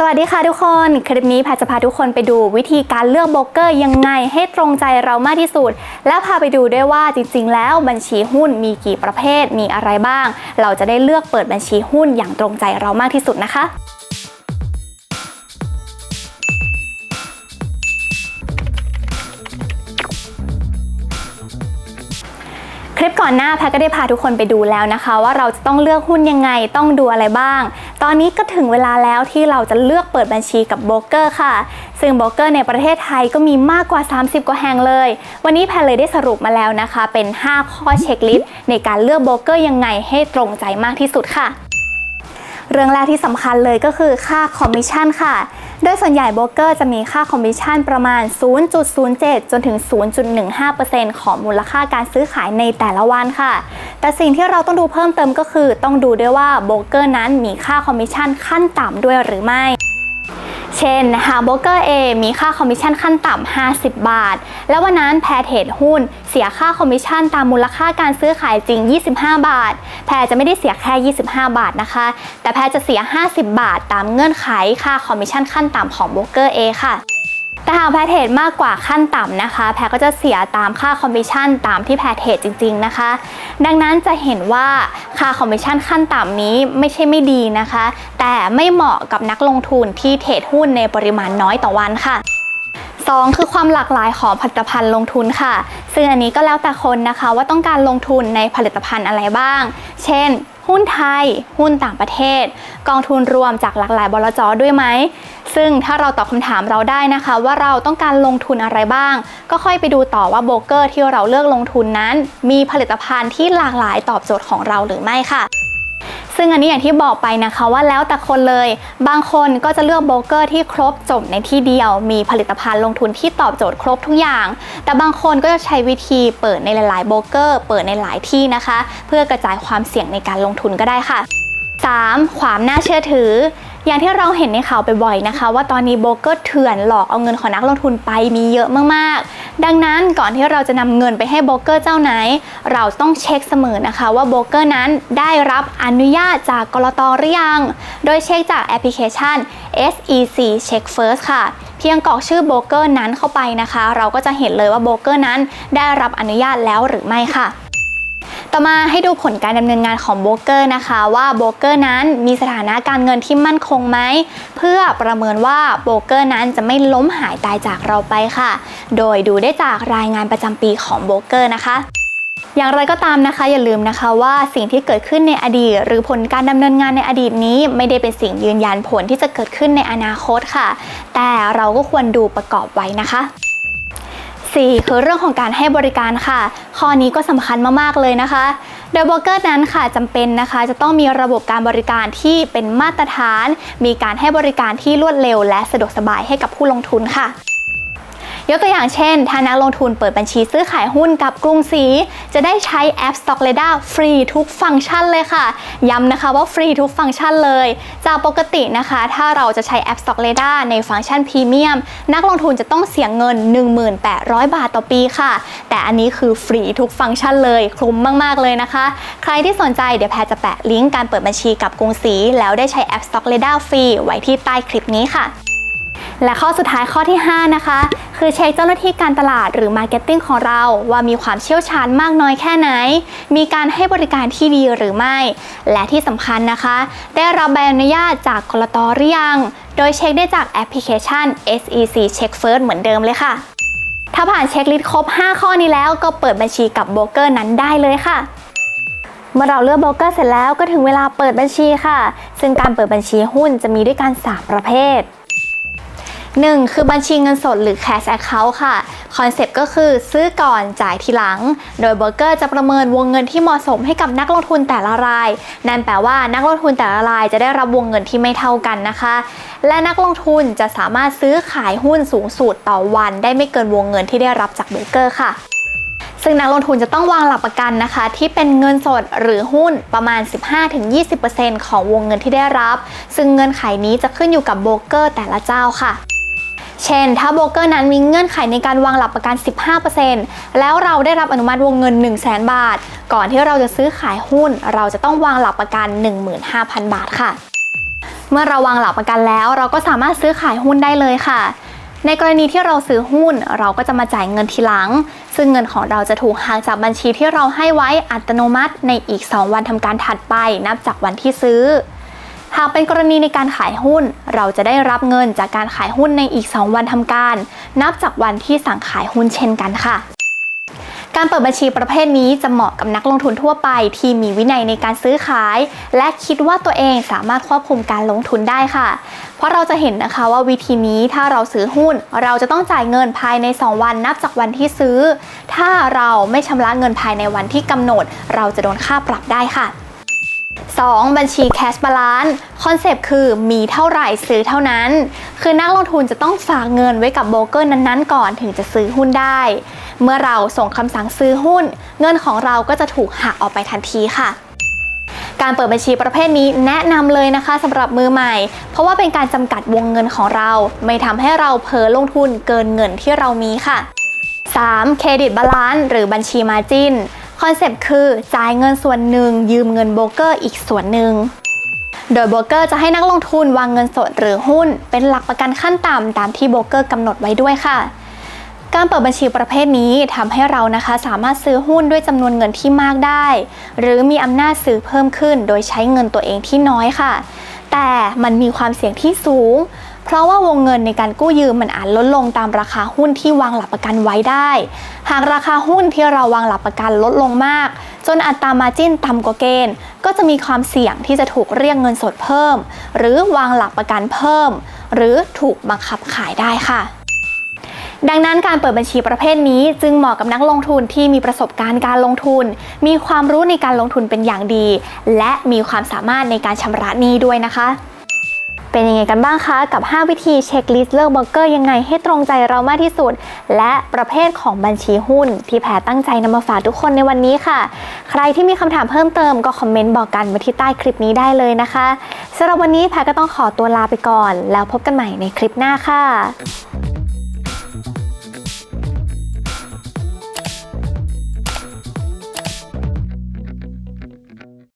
สวัสดีค่ะทุกคน คลิปนี้แพทจะพาทุกคนไปดูวิธีการเลือกโบรกเกอร์ยังไงให้ตรงใจเรามากที่สุด และพาไปดูด้วยว่าจริง ๆ แล้วบัญชีหุ้นมีกี่ประเภทมีอะไรบ้าง เราจะได้เลือกเปิดบัญชีหุ้นอย่างตรงใจเรามากที่สุดนะคะคลิปก่อนหน้าแพทก็ได้พาทุกคนไปดูแล้วนะคะ ว่าเราจะต้องเลือกหุ้นยังไงต้องดูอะไรบ้าง ตอนนี้ก็ถึงเวลาแล้วที่เราจะเลือกเปิดบัญชีกับโบรกเกอร์ค่ะ ซึ่งโบรกเกอร์ในประเทศไทยก็มีมากกว่า 30 กว่าแห่งเลย วันนี้แพทย์เลยได้สรุปมาแล้วนะคะ เป็น 5 ข้อเช็คลิสต์ในการเลือกโบรกเกอร์ยังไงให้ตรงใจมากที่สุดค่ะ เรื่องแรกที่สำคัญเลยก็คือค่าคอมมิชชั่นค่ะ โดยส่วนใหญ่โบรกเกอร์จะมีค่าคอมมิชชั่นประมาณ 0.07 จนถึง 0.15%ของมูลค่าการซื้อขายในแต่ละวันค่ะ แต่สิ่งที่เราต้องดูเพิ่มเติมก็คือ ต้องดูด้วยว่าโบรกเกอร์นั้นมีค่าคอมมิชชั่นขั้นต่ำด้วยหรือไม่ เช่นหากโบรกเกอร์ A มีค่าคอมมิชชั่นขั้นต่ำ 50 บาท แล้ววันนั้นแพรเทรดหุ้น เสียค่าคอมมิชชั่นตามมูลค่าการซื้อขายจริง 25 บาท แพรจะไม่ได้เสียแค่ 25 บาทนะคะ แต่แพรจะเสีย 50 บาท ตามเงื่อนไขค่าคอมมิชชั่นขั้นต่ำของโบรกเกอร์ A ค่ะแต่หากแพรเทรดมากกว่าขั้นต่ำนะคะ แพรก็จะเสียตามค่าคอมมิชชั่นตามที่แพรเทรดจริง ๆ นะคะ ดังนั้นจะเห็นว่า ค่าคอมมิชชั่นขั้นต่ำนี้ไม่ใช่ไม่ดีนะคะ แต่ไม่เหมาะกับนักลงทุนที่เทรดหุ้นในปริมาณน้อยต่อวันค่ะ 2 คือความหลากหลายของผลิตภัณฑ์ลงทุนค่ะ ซึ่งอันนี้ก็แล้วแต่คนนะคะว่าต้องการลงทุนในผลิตภัณฑ์อะไรบ้าง เช่น หุ้นไทย หุ้นต่างประเทศ กองทุนรวมจากหลากหลายบลจด้วยไหม ซึ่งถ้าเราตอบคำถามเราได้นะคะ ว่าเราต้องการลงทุนอะไรบ้าง ก็ค่อยไปดูต่อว่าโบรกเกอร์ที่เราเลือกลงทุนนั้น มีผลิตภัณฑ์ที่หลากหลายตอบโจทย์ของเราหรือไม่ค่ะ ซึ่งอันนี้อย่างที่บอกไปนะคะว่าแล้วแต่คนเลย บางคนก็จะเลือกโบรกเกอร์ที่ครบจบในที่เดียว มีผลิตภัณฑ์ลงทุนที่ตอบโจทย์ครบทุกอย่าง แต่บางคนก็จะใช้วิธีเปิดในหลาย ๆ โบรกเกอร์ เปิดในหลายที่นะคะ เพื่อกระจายความเสี่ยงในการลงทุนก็ได้ค่ะ 3. ความน่าเชื่อถือ อย่างที่เราเห็นในข่าวบ่อยๆนะคะ ว่าตอนนี้โบรกเกอร์เถื่อนหลอกเอาเงินของนักลงทุนไปมีเยอะมากๆ ดังนั้นก่อนที่เราจะนำเงินไปให้โบรกเกอร์เจ้าไหน เราต้องเช็คเสมอนะคะว่าโบรกเกอร์นั้นได้รับอนุญาตจากกรตหรือยัง โดยเช็คจากแอปพลิเคชัน SEC Check First ค่ะ เพียงกรอกชื่อโบรกเกอร์นั้นเข้าไปนะคะ เราก็จะเห็นเลยว่าโบรกเกอร์นั้นได้รับอนุญาตแล้วหรือไม่ค่ะ ต่อมาให้ดูผลการดำเนินงานของโบรกเกอร์นะคะ ว่าโบรกเกอร์นั้นมีสถานะการเงินที่มั่นคงไหมเพื่อประเมินว่าโบรกเกอร์นั้นจะไม่ล้มหายตายจากเราไปค่ะ โดยดูได้จากรายงานประจำปีของโบรกเกอร์นะคะอย่างไรก็ตามนะคะอย่าลืมนะคะว่าสิ่งที่เกิดขึ้นในอดีต หรือผลการดำเนินงานในอดีตนี้ไม่ได้เป็นสิ่งยืนยันผลที่จะเกิดขึ้นในอนาคตค่ะ แต่เราก็ควรดูประกอบไว้นะคะ 4. คือเรื่องของการให้บริการค่ะ ข้อนี้ก็สำคัญมากๆเลยนะคะ โดยบล็อกเกอร์นั้นค่ะจำเป็นนะคะ จะต้องมีระบบการบริการที่เป็นมาตรฐาน มีการให้บริการที่รวดเร็ว และสะดวกสบายให้กับผู้ลงทุนค่ะ ยกตัวอย่างเช่น ถ้านักลงทุนเปิดบัญชีซื้อขายหุ้นกับกรุงศรีจะได้ใช้แอป Stock r a d a r ฟรีทุกฟังก์ชันเลยค่ะ ย้ำนะคะว่าฟรีทุกฟังก์ชันเลย จากปกตินะคะ ถ้าเราจะใช้แอป Stock r a d a r ในฟังก์ชันพรีเมียมนักลงทุนจะต้องเสียเงิน 1800 บาทต่อปีค่ะ แต่อันนี้คือฟรีทุกฟังก์ชันเลย คุ้มมาก ๆ เลยนะคะ ใครที่สนใจเดี๋ยวแพรจะแปะลิงก์การเปิดบัญชีกับกรุงศรีแล้วได้ใช้แอป Stock r a d a r ฟรีไว้ที่ใต้คลิปนี้ค่ะ และข้อสุดท้ายข้อที่ 5 นะคะ คือเช็คเจ้าหน้าที่การตลาดหรือมาร์เก็ตติ้งของเราว่ามีความเชี่ยวชาญมากน้อยแค่ไหน มีการให้บริการที่ดีหรือไม่ และที่สำคัญนะคะ ได้รับใบอนุญาตจากกรตหรือยัง โดยเช็คได้จากแอปพลิเคชัน SEC Check First เหมือนเดิมเลยค่ะ ถ้าผ่านเช็คลิสต์ครบ 5 ข้อนี้แล้วก็เปิดบัญชีกับโบรกเกอร์นั้นได้เลยค่ะเมื่อเราเลือกโบรกเกอร์เสร็จแล้วก็ถึงเวลาเปิดบัญชีค่ะ ซึ่งการเปิดบัญชีหุ้นจะมีด้วยกัน 3 ประเภท 1. คือบัญชีเงินสดหรือ cash account ค่ะ คอนเซปต์ก็คือซื้อก่อนจ่ายทีหลัง โดยโบรกเกอร์จะประเมินวงเงินที่เหมาะสมให้กับนักลงทุนแต่ละราย นั่นแปลว่านักลงทุนแต่ละรายจะได้รับวงเงินที่ไม่เท่ากันนะคะ และนักลงทุนจะสามารถซื้อขายหุ้นสูงสุดต่อวัน ได้ไม่เกินวงเงินที่ได้รับจากโบรกเกอร์ค่ะซึ่งนักลงทุนจะต้องวางหลักประกันนะคะ ที่เป็นเงินสดหรือหุ้นประมาณ 15-20%ของวงเงินที่ได้รับ ซึ่งเงื่อนไขนี้จะขึ้นอยู่กับโบรกเกอร์แต่ละเจ้าค่ะ เช่น ถ้าโบรกเกอร์นั้นมีเงื่อนไขในการวางหลักประกัน 15%แล้วเราได้รับอนุมัติวงเงิน 1 0 0 0 0แบาท ก่อนที่เราจะซื้อขายหุ้น เราจะต้องวางหลักประกัน 15,000 บาทค่ะ เมื่อเราวางหลักประกันแล้ว เราก็สามารถซื้อขายหุ้นได้เลยค่ะในกรณีที่เราซื้อหุ้นเราก็จะมาจ่ายเงินทีหลัง ซึ่งเงินของเราจะถูกหักจากบัญชีที่เราให้ไว้อัตโนมัติในอีก 2 วันทำการถัดไปนับจากวันที่ซื้อ หากเป็นกรณีในการขายหุ้น เราจะได้รับเงินจากการขายหุ้นในอีก 2 วันทำการ นับจากวันที่สั่งขายหุ้นเช่นกันค่ะการเปิดบัญชีประเภทนี้จะเหมาะกับนักลงทุนทั่วไปที่มีวินัยในการซื้อขาย และคิดว่าตัวเองสามารถควบคุมการลงทุนได้ค่ะ เพราะเราจะเห็นนะคะว่าวิธีนี้ถ้าเราซื้อหุ้น เราจะต้องจ่ายเงินภายใน 2 วันนับจากวันที่ซื้อ ถ้าเราไม่ชำระเงินภายในวันที่กำหนด เราจะโดนค่าปรับได้ค่ะ 2. บัญชี cash balance คอนเซปต์คือมีเท่าไหร่ซื้อเท่านั้น คือนักลงทุนจะต้องฝากเงินไว้กับโบรกเกอร์นั้นๆ ก่อนถึงจะซื้อหุ้นได้ เมื่อเราส่งคำสั่งซื้อหุ้น เงินของเราก็จะถูกหักออกไปทันทีค่ะการเปิดบัญชีประเภทนี้แนะนำเลยนะคะสำหรับมือใหม่ เพราะว่าเป็นการจำกัดวงเงินของเรา ไม่ทำให้เราเผลอลงทุนเกินเงินที่เรามีค่ะ 3. เครดิตบาลานซ์หรือบัญชีมาจิน คอนเซปต์คือจ่ายเงินส่วนหนึ่ง ยืมเงินโบรกเกอร์อีกส่วนหนึ่ง โดยโบรกเกอร์จะให้นักลงทุนวางเงินสดหรือหุ้น เป็นหลักประกันขั้นต่ำตามที่โบรกเกอร์กำหนดไว้ด้วยค่ะการเปิดบัญชีประเภทนี้ทำให้เรานะคะสามารถซื้อหุ้นด้วยจำนวนเงินที่มากได้ หรือมีอำนาจซื้อเพิ่มขึ้น โดยใช้เงินตัวเองที่น้อยค่ะ แต่มันมีความเสี่ยงที่สูง เพราะว่าวงเงินในการกู้ยืมมันอาจลดลงตามราคาหุ้นที่วางหลักประกันไว้ได้ หากราคาหุ้นที่เราวางหลักประกันลดลงมาก จนอัตรามาจิ้นต่ำกว่าเกณฑ์ ก็จะมีความเสี่ยงที่จะถูกเรียกเงินสดเพิ่ม หรือวางหลักประกันเพิ่ม หรือถูกบังคับขายได้ค่ะดังนั้นการเปิดบัญชีประเภทนี้จึงเหมาะกับนักลงทุนที่มีประสบการณ์การลงทุน มีความรู้ในการลงทุนเป็นอย่างดี และมีความสามารถในการชำระหนี้ด้วยนะคะ เป็นยังไงกันบ้างคะ กับ 5 วิธีเช็คลิสต์เลือกเบอร์เกอร์ยังไงให้ตรงใจเรามากที่สุด และประเภทของบัญชีหุ้น ที่แพรตั้งใจนำมาฝากทุกคนในวันนี้ค่ะ ใครที่มีคำถามเพิ่มเติมก็คอมเมนต์บอกกันไว้ที่ใต้คลิปนี้ได้เลยนะคะสำหรับวันนี้แพรก็ต้องขอตัวลาไปก่อน แล้วพบกันใหม่ในคลิปหน้าค่ะ